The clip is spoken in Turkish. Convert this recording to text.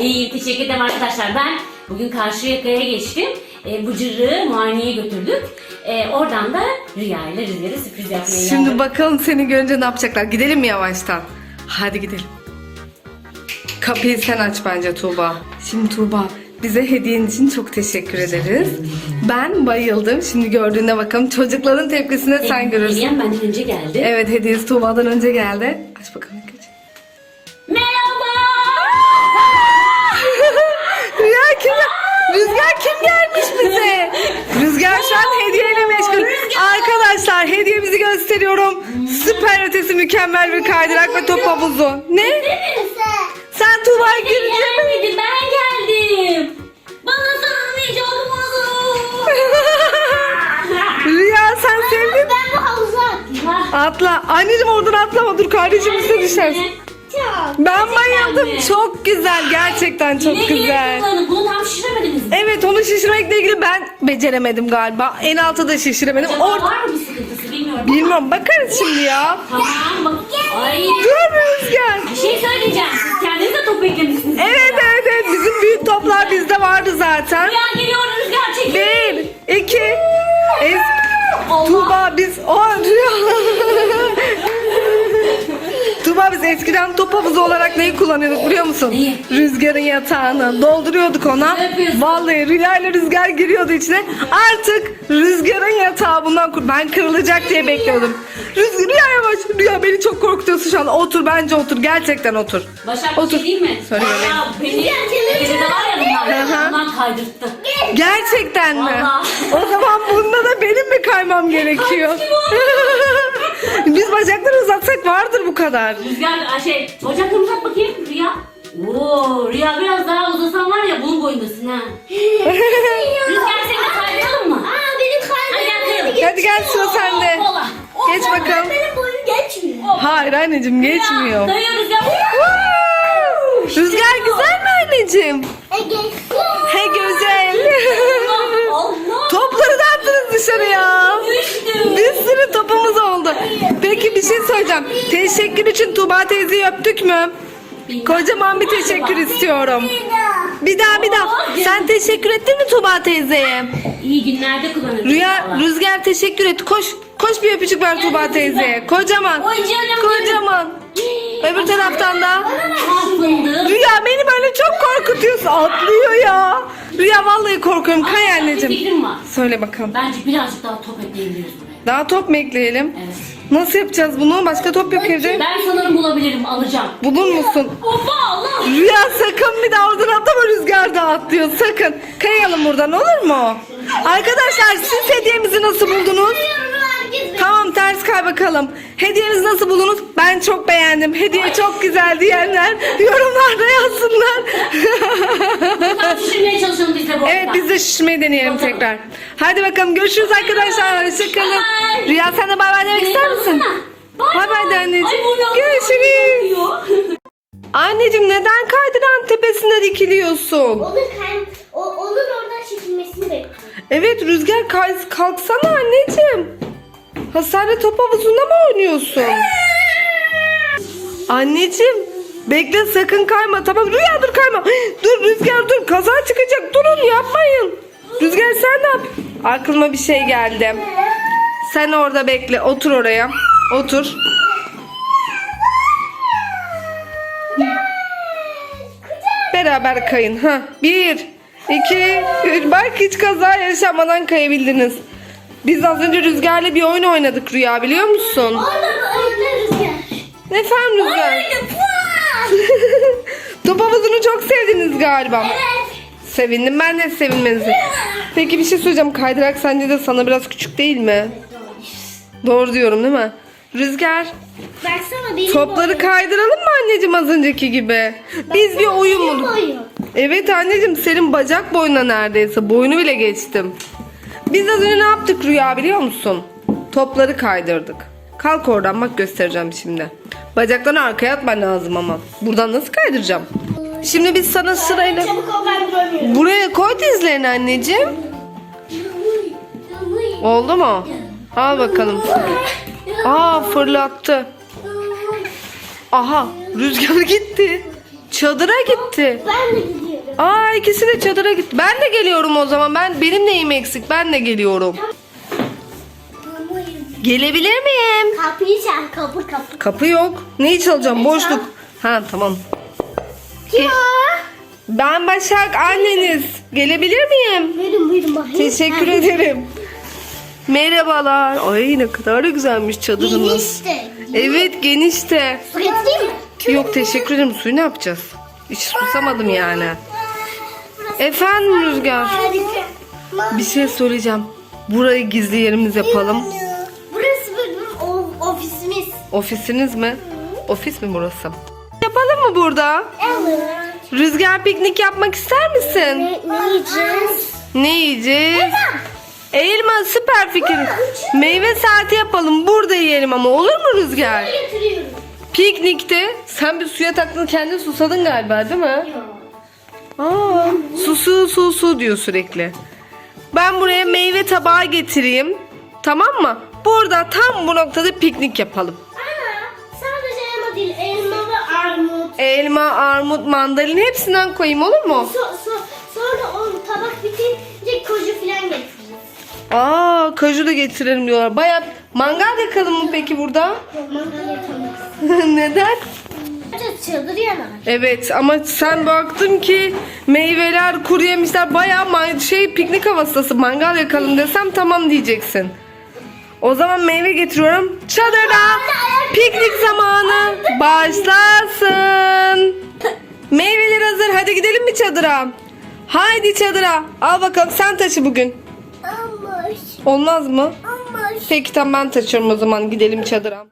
İyiyim teşekkür ederim arkadaşlar. Ben bugün Karşıyaka'ya geçtim. E, Bıcır'ı muayeneye götürdük. E, oradan da Rüya ile Rüzgar'a sürpriz yapmaya Şimdi geldim. bakalım seni görünce ne yapacaklar. Gidelim mi yavaştan? Hadi gidelim. Kapıyı sen aç bence Tuğba. Şimdi Tuğba bize hediyen için çok teşekkür ederiz. Ben bayıldım. Şimdi gördüğüne bakalım. Çocukların tepkisini sen görürsün. Hediyem benden önce geldi. Evet hediyesi Tuğba'dan önce geldi. Aç bakalım. Kim gelmiş bize? Rüzgar şu an hediyeyle meşgul. Arkadaşlar hediyemizi gösteriyorum. Süper ötesi mükemmel bir kaydırak ve top havuzu. Ne? Sen Tuğba'yı Sen görecek gelmedin ben geldim. Bana sarılmayacak mısın? Rüya sen sevdin. Ben bu havuza atlayayım. Atla. Anneciğim oradan atlama dur kardeşim üstüne. Tamam. Ben bayıldım. Çok güzel. Gerçekten çok güzel. Bunu şişiremediniz mi? Evet onu şişirmekle ilgili ben beceremedim galiba. En altı da şişiremedim. Acaba Or var mı bir sıkıntısı bilmiyorum. Bilmiyorum bakarız şimdi ya. Tamam bak. Ay. Dur Rüzgar. Bir şey söyleyeceğim. Biz eskiden top havuzu olarak neyi kullanıyorduk biliyor musun? Neyi? Rüzgarın yatağını dolduruyorduk ona. Vallahi Rüya ile Rüzgar giriyordu içine. Artık Rüzgarın yatağı bundan kur- ben kırılacak diye bekliyordum. Rüzgar Rüya yavaş. Rüya beni çok korkutuyorsun şu an. Otur bence otur. Gerçekten otur. Başak bir Otur. şey değil mi? Söyle bebeğim. Aa, beni gecede var ya Hı hı. bunlar. Bundan kaydırttı. Gerçekten mi? Vallahi. O zaman bunda da benim mi kaymam gerekiyor? Bacakları uzatsak vardır bu kadar. Rüzgar şey bacaklarını uzat bakayım Rüya. Oo Rüya biraz daha uzasan var ya bunun boyundasın ha. Rüzgar seni de kaydıralım mı? Aa benim Hadi kayalım. Hadi gel sıra sende. Geç bakalım. Benim boyum geçmiyor. Hayır anneciğim geçmiyor. Rüzgar. Rüzgar güzel mi anneciğim? E. He güzel. Allah. Topları da attınız dışarıya. Düştü. Bir sürü topumuz oldu. Peki bir şey söyleyeceğim. Teşekkür için Tuğba teyzeyi öptük mü? Kocaman bir teşekkür istiyorum. Bir daha bir daha. Sen teşekkür ettin mi Tuğba teyzeye? İyi günlerde kullanırız. Rüya, inşallah. Rüzgar teşekkür et. Koş. Koş bir öpücük ver Tuğba teyzeye. Kocaman. Oy canım Kocaman. Öbür taraftan da. Fındık. Rüya beni böyle çok korkutuyorsun. Atlıyor ya. Rüya vallahi korkuyorum. Kay Bir anneciğim. fikrim var. Söyle bakalım. Bence birazcık daha top ekleyebiliriz buraya. Daha top mu ekleyelim? Evet. Nasıl yapacağız bunu? Başka top yok evde. Ben sanırım bulabilirim alacağım. Bulur musun? Opa Allah. Rüya sakın bir daha oradan atlama rüzgar da atlıyor sakın. Kayalım buradan olur mu? Arkadaşlar siz hediyemizi nasıl buldunuz? Tamam ters kay bakalım. Hediyemizi nasıl buldunuz? Ben çok beğendim. Hediye çok güzel diyenler yorumlarda yazsınlar. Şişirmeye çalışalım biz de bu evet biz de şişmeyi deneyelim tekrar. Hadi bakalım görüşürüz arkadaşlar. Hoşçakalın. Rüya sen de bay bay demek ister misin? Bay bay de anneciğim. Ay Görüşürüz. Anneciğim neden kaydıran tepesinde dikiliyorsun? Olur kay o, onun oradan çekilmesini bekliyorum. Evet Rüzgar kalksana anneciğim. Hasarlı top havuzunda mı oynuyorsun? Anneciğim bekle sakın kayma tamam Rüya dur kayma. Dur Rüzgar dur kaza çıkacak durun yapmayın. Rüzgar sen ne yap? Aklıma bir şey geldi. Sen orada bekle otur oraya. Otur. Beraber kayın. Ha. Bir, iki, üç. Bak hiç kaza yaşamadan kayabildiniz. Biz az önce Rüzgar'la bir oyun oynadık Rüya biliyor musun? Orada öyle rüzgar. Efendim Rüzgar? Top havuzunu çok sevdiniz galiba. Evet. Sevindim ben de sevinmenizi. Peki bir şey söyleyeceğim. Kaydırak sence de sana biraz küçük değil mi? Doğru diyorum değil mi? Rüzgar Baksana benim topları boyum. kaydıralım mı anneciğim az önceki gibi? Biz bir oyun bulduk. Evet anneciğim senin bacak boyuna neredeyse. Boyunu bile geçtim. Biz az önce ne yaptık Rüya biliyor musun? Topları kaydırdık. Kalk oradan bak göstereceğim şimdi. Bacaklarını arkaya atman lazım ama. Buradan nasıl kaydıracağım? Şimdi biz sana sırayla... Çabuk ol ben duramıyorum. Buraya koy dizlerini anneciğim. Oldu mu? Al bakalım. Aa fırlattı. Aha rüzgar gitti. çadıra gitti. Ben de. Aa ikisi de çadıra gitti. Ben de geliyorum o zaman. Ben benim neyim eksik? Ben de geliyorum. Gelebilir miyim? Kapıyı çal kapı kapı. Kapı yok. Neyi çalacağım? Boşluk. Ha tamam. Kim o? Ben Başak anneniz. Gelebilir miyim? Buyurun buyurun bakayım. Teşekkür Ha. ederim. Merhabalar. Ay ne kadar da güzelmiş çadırınız. İşte. Evet geniş de. Su getireyim mi? Yok teşekkür ederim. Suyu ne yapacağız? Hiç susamadım yani. Efendim Rüzgar. Bir şey söyleyeceğim. Burayı gizli yerimiz yapalım. Burası bizim o- ofisimiz. Ofisiniz mi? Ofis mi burası? Yapalım mı burada? Evet. Rüzgar piknik yapmak ister misin? Ne, ne yiyeceğiz? Ne yiyeceğiz? Elma süper fikir. Meyve saati yapalım. Burada yiyelim ama olur mu Rüzgar? Piknikte sen bir suya taktın kendin susadın galiba değil mi? Aa, su su diyor sürekli. Ben buraya meyve tabağı getireyim. Tamam mı? Burada tam bu noktada piknik yapalım. Ana sadece elma değil elma ve armut. Elma, armut, mandalin hepsinden koyayım olur mu? So, so, sonra o tabak bitince koca filan getiririz. Aa, kaju da getirelim diyorlar. Bayağı mangal yakalım mı peki burada? Mangal yapamayız. Neden? Çadır yanar. Evet ama sen baktım ki meyveler kuru yemişler bayağı şey piknik havasındasın. Mangal yakalım desem tamam diyeceksin. O zaman meyve getiriyorum. Çadırda piknik zamanı başlasın. Meyveler hazır. Hadi gidelim mi çadıra? Haydi çadıra. Al bakalım sen taşı bugün. Olmaz mı? Peki tamam ben taşıyorum o zaman gidelim çadıra.